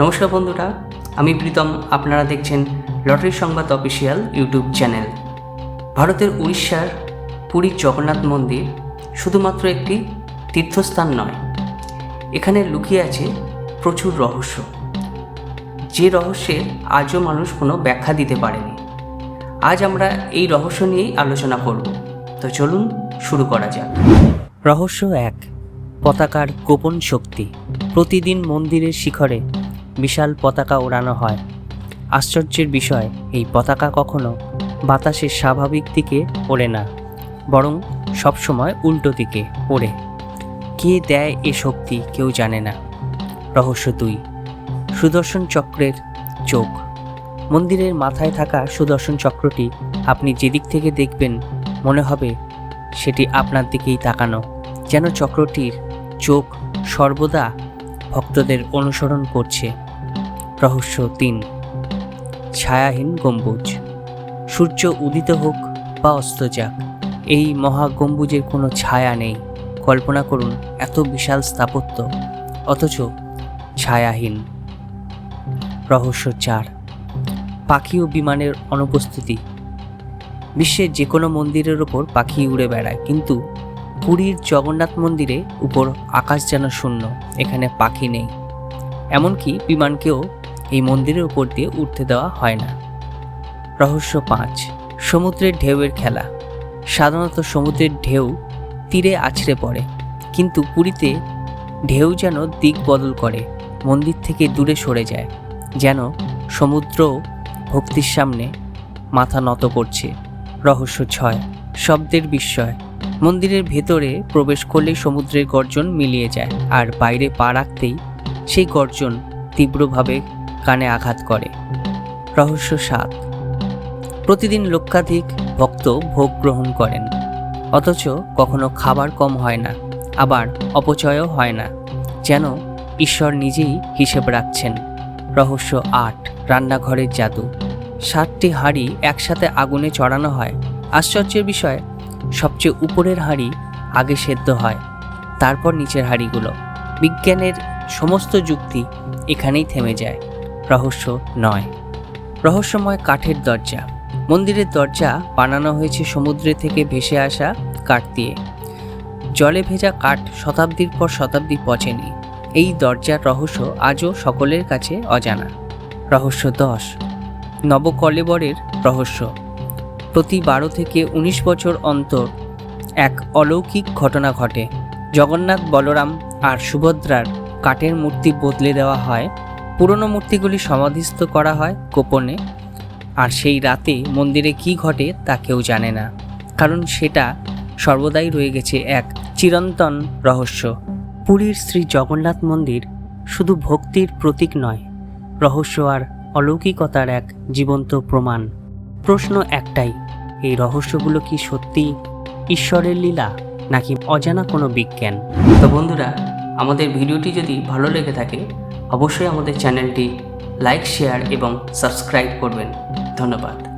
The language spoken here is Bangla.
নমস্কার বন্ধুরা, আমি প্রীতম, আপনারা দেখছেন লটারি সংবাদ অফিসিয়াল ইউটিউব চ্যানেল। ভারতের উড়িষ্যার পুরীর জগন্নাথ মন্দির শুধুমাত্র একটি তীর্থস্থান নয়, এখানে লুকিয়ে আছে প্রচুর রহস্য। যে রহস্যের আজও মানুষ কোনো ব্যাখ্যা দিতে পারেনি। আজ আমরা এই রহস্য নিয়েই আলোচনা করব। তো চলুন শুরু করা যাক। রহস্য এক, পতাকার গোপন শক্তি। প্রতিদিন মন্দিরের শিখরে বিশাল পতাকা ওড়ানো হয়। আশ্চর্যের বিষয়, এই পতাকা কখনো বাতাসের স্বাভাবিক দিকে ওড়ে না, বরং সবসময় উল্টো দিকে ওড়ে। কে দেয় এ শক্তি কেউ জানে না। রহস্য দুই, সুদর্শন চক্রের চোখ। মন্দিরের মাথায় থাকা সুদর্শন চক্রটি আপনি যেদিক থেকে দেখবেন, মনে হবে সেটি আপনার দিকেই তাকানো, যেন চক্রটির চোখ সর্বদা ভক্তদের অনুসরণ করছে। রহস্য তিন। ছায়াহীন গম্বুজ। সূর্য উদিত হোক বা অস্ত যাক, এই মহা গম্বুজের কোনো ছায়া নেই। কল্পনা করুন, এত বিশাল স্থাপত্য, অথচ ছায়াহীন। রহস্য চার। পাখি ও বিমানের অনুপস্থিতি। বিশ্বের যে কোনো মন্দিরের ওপর পাখি উড়ে বেড়ায়, কিন্তু পুরীর জগন্নাথ মন্দিরে উপর আকাশ যেন শূন্য, এখানে পাখি নেই। এমনকি বিমানকেও এই মন্দিরের উপর দিয়ে উঠতে দেওয়া হয় না। রহস্য পাঁচ, সমুদ্রের ঢেউয়ের খেলা। সাধারণত সমুদ্রের ঢেউ তীরে আছড়ে পড়ে, কিন্তু পুরীতে ঢেউ যেন দিক বদল করে, মন্দির থেকে দূরে সরে যায়, যেন সমুদ্র ভক্তির সামনে মাথা নত করছে। রহস্য ছয়, শব্দের বিস্ময়। মন্দিরের ভেতরে প্রবেশ করলে সমুদ্রের গর্জন মিলিয়ে যায়, আর বাইরে পা রাখতেই সেই গর্জন তীব্রভাবে কানে আঘাত করে। রহস্য সাত। প্রতিদিন লক্ষাধিক ভক্ত ভোগ গ্রহণ করেন। অথচ কখনো খাবার কম হয় না, আবার অপচয়ও হয় না। যেন ঈশ্বর নিজেই হিসেব রাখছেন। রহস্য আট, রান্নাঘরের জাদু। সাতটি হাঁড়ি একসাথে আগুনে চড়ানো হয়। আশ্চর্যের বিষয়, সবচেয়ে উপরের হাঁড়ি আগে সেদ্ধ হয়, তারপর নিচের হাঁড়িগুলো। বিজ্ঞানের সমস্ত যুক্তি এখানেই থেমে যায়। রহস্য নয়। রহস্যময় কাঠের দরজা। মন্দিরের দরজা বানানো হয়েছে সমুদ্রে থেকে ভেসে আসা কাঠ দিয়ে। জলে ভেজা কাঠ শতাব্দীর পর শতাব্দী পচেনি। এই দরজার রহস্য আজও সকলের কাছে অজানা। রহস্য দশ। নবকলেবরের রহস্য। প্রতি বারো থেকে ১৯ বছর অন্তর এক অলৌকিক ঘটনা ঘটে। জগন্নাথ বলরাম আর সুভদ্রার কাঠের মূর্তি বদলে দেওয়া হয় পুরনো মূর্তিগুলি সমাধিস্থ করা হয় গোপনে, আর সেই রাতে মন্দিরে কি ঘটে তা কেউ জানে না, কারণ সেটা সর্বদাই রয়ে গেছে এক চিরন্তন রহস্য। পুরীর শ্রী জগন্নাথ মন্দির শুধু ভক্তির প্রতীক নয়, রহস্য আর অলৌকিকতার এক জীবন্ত প্রমাণ। প্রশ্ন একটাই, এই রহস্যগুলো কি সত্যি ঈশ্বরের লীলা নাকি অজানা কোনো বিজ্ঞান? তো বন্ধুরা, আমাদের ভিডিওটি যদি ভালো লেগে থাকে অবশ্যই আমাদের চ্যানেলটি লাইক শেয়ার এবং সাবস্ক্রাইব করবেন। ধন্যবাদ।